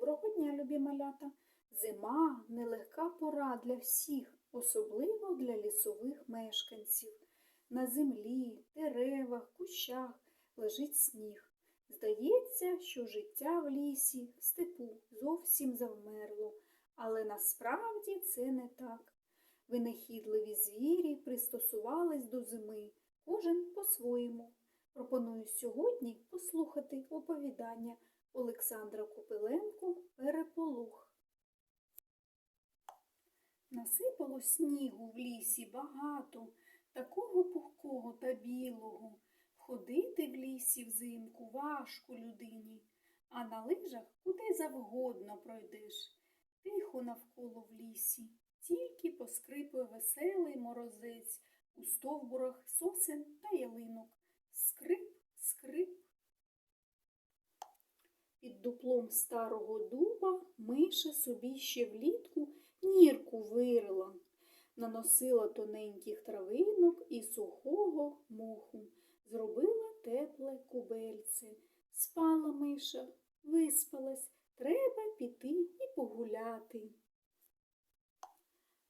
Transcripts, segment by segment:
Доброго дня, любі малята! Зима нелегка пора для всіх, особливо для лісових мешканців. На землі, деревах, кущах лежить сніг. Здається, що життя в лісі, в степу зовсім завмерло, але насправді це не так. Винахідливі звірі пристосувались до зими, кожен по-своєму. Пропоную сьогодні послухати оповідання Олександра Копиленко Переполух. Насипало снігу в лісі багато, такого пухкого та білого. Ходити в лісі взимку важко людині, а на лижах куди завгодно пройдеш. Тихо навколо в лісі, тільки поскрипує веселий морозець у стовбурах сосен та ялинок. Скрип, скрип. Дуплом старого дуба миша собі ще влітку нірку вирила, наносила тоненьких травинок і сухого моху, зробила тепле кубельце. Спала миша, виспалась, треба піти і погуляти.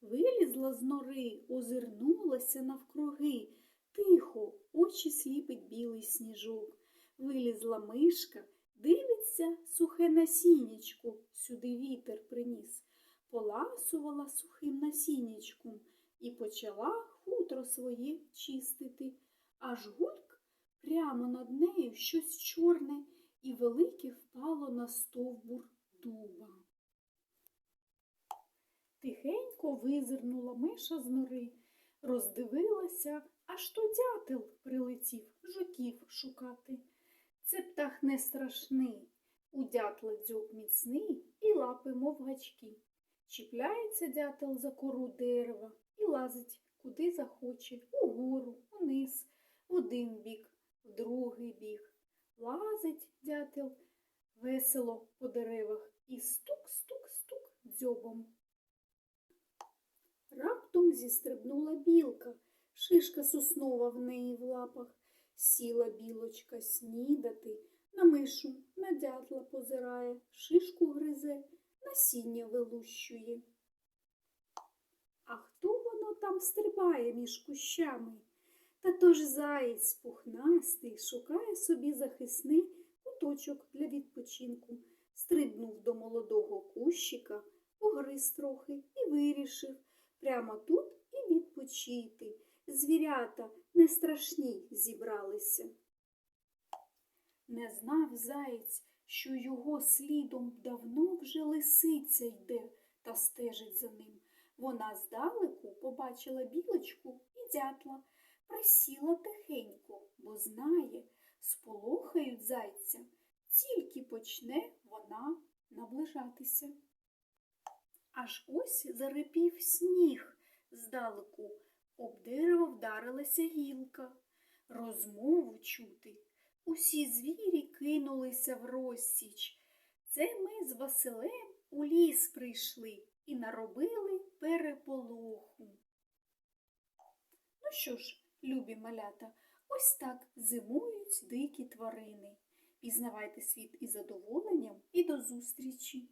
Вилізла з нори, озирнулася навкруги. Тихо, очі сліпить білий сніжок. Вилізла мишка, дивиться сухе насіннячко, сюди вітер приніс, поласувала сухим насіннячком і почала хутро своє чистити. Аж гульк прямо над нею щось чорне і велике впало на стовбур дуба. Тихенько визирнула миша з нори, роздивилася, аж то дятел прилетів жуків шукати. Це птах не страшний, у дятла дзьоб міцний і лапи, мов гачки. Чіпляється дятел за кору дерева і лазить куди захоче, угору, униз, в один бік, в другий бік. Лазить дятел весело по деревах і стук-стук-стук дзьобом. Раптом зістрибнула білка, шишка соснова в неї в лапах. Сіла білочка снідати, на мишу, на дятла позирає, шишку гризе, насіння вилущує. А хто воно там стрибає між кущами? Та то ж заєць пухнастий шукає собі захисний куточок для відпочинку, стрибнув до молодого кущика, погриз трохи і вирішив прямо тут і відпочити. Звірята не страшні зібралися. Не знав заєць, що його слідом давно вже лисиця йде та стежить за ним. Вона здалеку побачила білочку і дятла, присіла тихенько, бо знає, сполохають зайця, тільки почне вона наближатися. Аж ось зарипів сніг здалеку, об дерево вдарилася гілка. Розмову чути. Усі звірі кинулися в розсіч. Це ми з Василем у ліс прийшли і наробили переполоху. Ну що ж, любі малята, ось так зимують дикі тварини. Пізнавайте світ із задоволенням і до зустрічі!